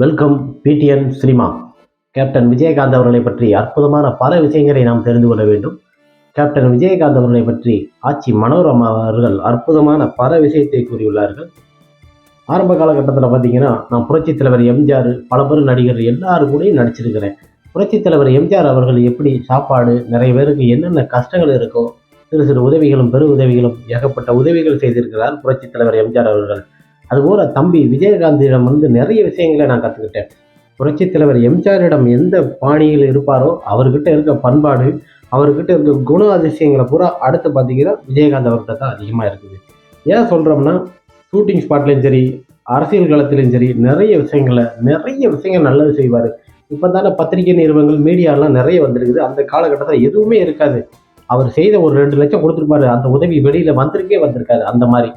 Welcome PTN cinema. Captain Vijayakanth அவர்களை பற்றி அற்புதமான பல விஷயங்களை நாம் தெரிந்து கொள்ள வேண்டும். கேப்டன் விஜயகாந்த் அவர்களை பற்றி ஆட்சி மனோரமா அவர்கள் அற்புதமான பல விஷயத்தை கூறியுள்ளார்கள். ஆரம்ப காலகட்டத்தில் பார்த்தீங்கன்னா நான் புரட்சித் தலைவர் எம்ஜிஆர் பல பேர் நடிகர் எல்லாரும் கூடயும் நடிச்சிருக்கிறேன். புரட்சித் தலைவர் எம்ஜிஆர் அவர்கள் எப்படி சாப்பாடு நிறைய பேருக்கு என்னென்ன கஷ்டங்கள் இருக்கோ சிறு சிறு உதவிகளும் பெரு உதவிகளும் ஏகப்பட்ட உதவிகள் செய்திருக்கிறார் புரட்சித் தலைவர் எம்ஜிஆர் அவர்கள். அதுபோல் தம்பி விஜயகாந்திடம் வந்து நிறைய விஷயங்களை நான் கற்றுக்கிட்டேன் புரட்சி தலைவர் எம்ஜிஆரிடம் எந்த பாணியில் இருப்பாரோ அவர்கிட்ட இருக்க பண்பாடு அவர்கிட்ட இருக்க குண அதிசயங்களை பூரா அடுத்து பார்த்தீங்கன்னா விஜயகாந்த் அவர்கிட்ட தான் அதிகமாக இருக்குது. ஏன் சொல்கிறோம்னா ஷூட்டிங் ஸ்பாட்லேயும் சரி அரசியல் களத்திலையும் சரி நிறைய விஷயங்களை நிறைய விஷயங்கள் நல்லது செய்வார். இப்போ தானே பத்திரிகை நிறுவனங்கள் மீடியாலாம் நிறைய வந்திருக்குது. அந்த காலகட்டத்தில் எதுவுமே இருக்காது. அவர் செய்த ஒரு ரெண்டு லட்சம் கொடுத்துருப்பாரு. அந்த உதவி வெளியில் வந்திருக்கே வந்திருக்காரு. அந்த மாதிரி.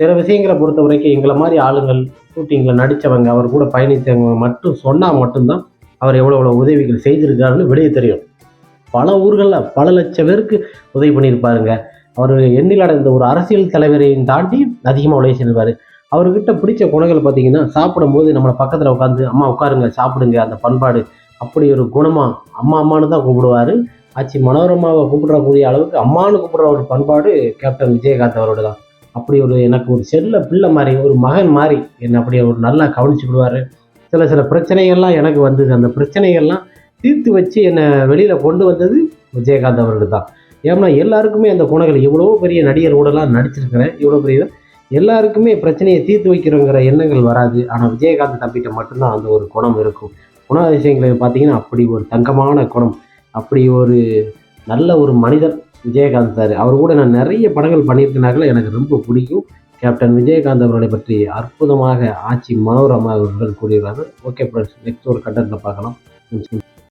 சில விஷயங்களை பொறுத்த வரைக்கும் எங்களை மாதிரி ஆளுங்கள் ஷூட்டிங்கில் நடித்தவங்க அவர் கூட பயணித்தவங்க மட்டும் சொன்னால் மட்டும்தான் அவர் எவ்வளோ எவ்வளோ உதவிகள் செய்திருக்காருன்னு வெளியே தெரியும். பல ஊர்களில் பல லட்சம் பேருக்கு உதவி பண்ணியிருப்பாருங்க. அவர் எண்ணில் அடைந்த ஒரு அரசியல் தலைவரையும் தாண்டி அதிகமாக உதவி செல்வார் அவர்கிட்ட பிடிச்ச குணங்கள் பார்த்தீங்கன்னா சாப்பிடும்போது நம்மளை பக்கத்தில் உட்காந்து அம்மா உட்காருங்க சாப்பிடுங்க அந்த பண்பாடு. அப்படி ஒரு குணமாக அம்மா அம்மானு தான் கூப்பிடுவார். ஆச்சு மனோரமாவை கூப்பிடக்கூடிய அளவுக்கு அம்மானு கூப்பிடுற ஒரு பண்பாடு கேப்டன் விஜயகாந்த் அவரோட தான். அப்படி ஒரு எனக்கு ஒரு செல்ல பிள்ளை மாதிரி ஒரு மகன் மாதிரி என்னை அப்படி ஒரு நல்லா கவனிச்சுக்கிடுவார் சில சில பிரச்சனைகள்லாம் எனக்கு வந்தது. அந்த பிரச்சனைகள்லாம் தீர்த்து வச்சு என்னை வெளியில் கொண்டு வந்தது விஜயகாந்த் அவர்கள் தான். ஏன்னா எல்லாருக்குமே அந்த குணங்கள் இவ்வளோ பெரிய நடிகர் கூடலாம் நடிச்சிருக்கிறேன் இவ்வளோ பெரிய எல்லாருக்குமே பிரச்சனையை தீர்த்து வைக்கிறோங்கிற எண்ணங்கள் வராது. ஆனால் விஜயகாந்த் தம்பிகிட்ட மட்டும்தான் அந்த ஒரு குணம் இருக்கும். குணாதிசயங்களை பார்த்தீங்கன்னா அப்படி ஒரு தங்கமான குணம். அப்படி ஒரு நல்ல ஒரு மனிதர் விஜயகாந்த் சார். அவர் கூட நான் நிறைய படங்கள் பண்ணியிருக்கனால எனக்கு ரொம்ப பிடிக்கும். கேப்டன் விஜயகாந்த் அவர்களை பற்றி அற்புதமாக ஆட்சி மனோரமாக அவர்கள் கூறியிருக்காங்க ஓகே ஃப்ரெண்ட்ஸ் நெக்ஸ்ட் ஒரு கண்டென்ட்டில் பார்க்கலாம்.